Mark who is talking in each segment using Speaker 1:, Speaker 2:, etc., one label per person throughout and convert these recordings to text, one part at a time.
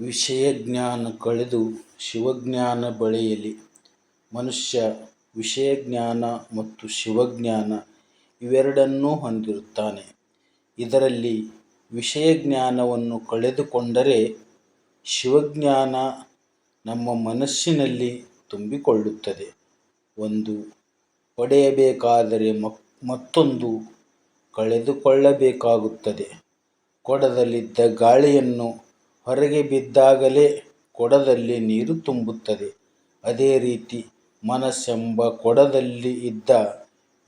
Speaker 1: ವಿಷಯಜ್ಞಾನ ಕಳೆದು ಶಿವಜ್ಞಾನ ಬಳೆಯಲಿ ಮನುಷ್ಯ ವಿಷಯ ಜ್ಞಾನ ಮತ್ತು ಶಿವಜ್ಞಾನ ಇವೆರಡನ್ನೂ ಹೊಂದಿರುತ್ತಾನೆ. ಇದರಲ್ಲಿ ವಿಷಯ ಜ್ಞಾನವನ್ನು ಕಳೆದುಕೊಂಡರೆ ಶಿವಜ್ಞಾನ ನಮ್ಮ ಮನಸ್ಸಿನಲ್ಲಿ ತುಂಬಿಕೊಳ್ಳುತ್ತದೆ. ಒಂದು ಪಡೆಯಬೇಕಾದರೆ ಮತ್ತೊಂದು ಕಳೆದುಕೊಳ್ಳಬೇಕಾಗುತ್ತದೆ. ಕೊಡದಲ್ಲಿದ್ದ ಗಾಳಿಯನ್ನು ಹೊರಗೆ ಬಿದ್ದಾಗಲೇ ಕೊಡದಲ್ಲಿ ನೀರು ತುಂಬುತ್ತದೆ. ಅದೇ ರೀತಿ ಮನಸ್ಸೆಂಬ ಕೊಡದಲ್ಲಿ ಇದ್ದ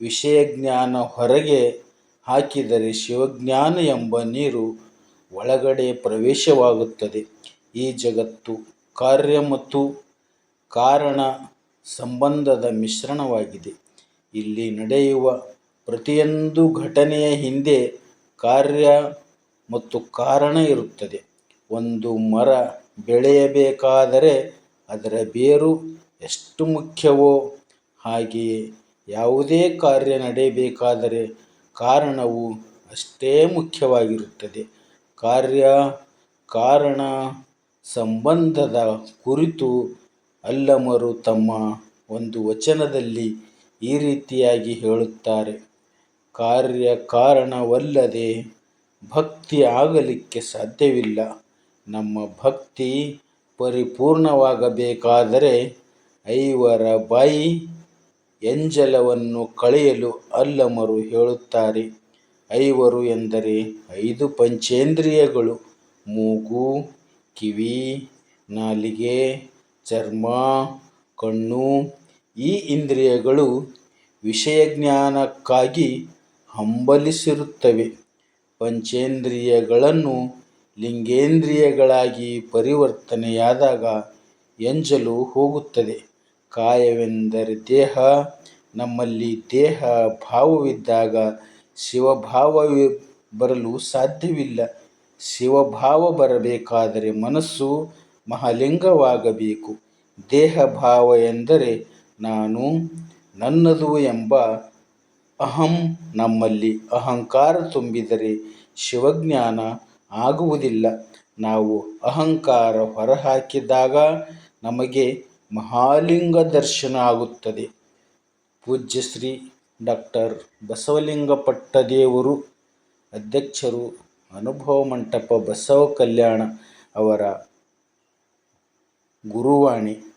Speaker 1: ವಿಷಯ ಜ್ಞಾನ ಹೊರಗೆ ಹಾಕಿದರೆ ಶಿವಜ್ಞಾನ ಎಂಬ ನೀರು ಒಳಗಡೆ ಪ್ರವೇಶವಾಗುತ್ತದೆ. ಈ ಜಗತ್ತು ಕಾರ್ಯ ಮತ್ತು ಕಾರಣ ಸಂಬಂಧದ ಮಿಶ್ರಣವಾಗಿದೆ. ಇಲ್ಲಿ ನಡೆಯುವ ಪ್ರತಿಯೊಂದು ಘಟನೆಯ ಹಿಂದೆ ಕಾರ್ಯ ಮತ್ತು ಕಾರಣ ಇರುತ್ತದೆ. ಒಂದು ಮರ ಬೆಳೆಯಬೇಕಾದರೆ ಅದರ ಬೇರು ಎಷ್ಟು ಮುಖ್ಯವೋ ಹಾಗೆಯೇ ಯಾವುದೇ ಕಾರ್ಯ ನಡೆಯಬೇಕಾದರೆ ಕಾರಣವು ಅಷ್ಟೇ ಮುಖ್ಯವಾಗಿರುತ್ತದೆ. ಕಾರ್ಯ, ಕಾರಣ ಸಂಬಂಧದ ಕುರಿತು ಅಲ್ಲಮರು ತಮ್ಮ ಒಂದು ವಚನದಲ್ಲಿ ಈ ರೀತಿಯಾಗಿ ಹೇಳುತ್ತಾರೆ. ಕಾರ್ಯ ಕಾರಣವಲ್ಲದೆ ಭಕ್ತಿ ಆಗಲಿಕ್ಕೆ ಸಾಧ್ಯವಿಲ್ಲ. ನಮ್ಮ ಭಕ್ತಿ ಪರಿಪೂರ್ಣವಾಗಬೇಕಾದರೆ ಐವರ ಬಾಯಿ ಎಂಜಲವನ್ನು ಕಳೆಯಲು ಅಲ್ಲಮರು ಹೇಳುತ್ತಾರೆ. ಐವರು ಎಂದರೆ ಐದು ಪಂಚೇಂದ್ರಿಯಗಳು ಮೂಗು, ಕಿವಿ, ನಾಲಿಗೆ, ಚರ್ಮ, ಕಣ್ಣು. ಈ ಇಂದ್ರಿಯಗಳು ವಿಷಯಜ್ಞಾನಕ್ಕಾಗಿ ಹಂಬಲಿಸಿರುತ್ತವೆ. ಪಂಚೇಂದ್ರಿಯಗಳು ಲಿಂಗೇಂದ್ರಿಯಗಳಾಗಿ ಪರಿವರ್ತನೆಯಾದಾಗ ಎಂಜಲು ಹೋಗುತ್ತದೆ. ಕಾಯವೆಂದರೆ ದೇಹ. ನಮ್ಮಲ್ಲಿ ದೇಹ ಭಾವವಿದ್ದಾಗ ಶಿವಭಾವ ಬರಲು ಸಾಧ್ಯವಿಲ್ಲ. ಶಿವಭಾವ ಬರಬೇಕಾದರೆ ಮನಸ್ಸು ಮಹಾಲಿಂಗವಾಗಬೇಕು. ದೇಹ ಭಾವ ಎಂದರೆ ನಾನು, ನನ್ನದು ಎಂಬ ಅಹಂ. ನಮ್ಮಲ್ಲಿ ಅಹಂಕಾರ ತುಂಬಿದರೆ ಶಿವಜ್ಞಾನ ಆಗುವುದಿಲ್ಲ. ನಾವು ಅಹಂಕಾರ ಹೊರಹಾಕಿದಾಗ ನಮಗೆ ಮಹಾಲಿಂಗ ದರ್ಶನ ಆಗುತ್ತದೆ. ಪೂಜ್ಯ ಶ್ರೀ ಡಾ ಬಸವಲಿಂಗಪಟ್ಟದೇವರು ಅಧ್ಯಕ್ಷರು, ಅನುಭವ ಮಂಟಪ ಬಸವ ಕಲ್ಯಾಣ ಅವರ ಗುರುವಾಣಿ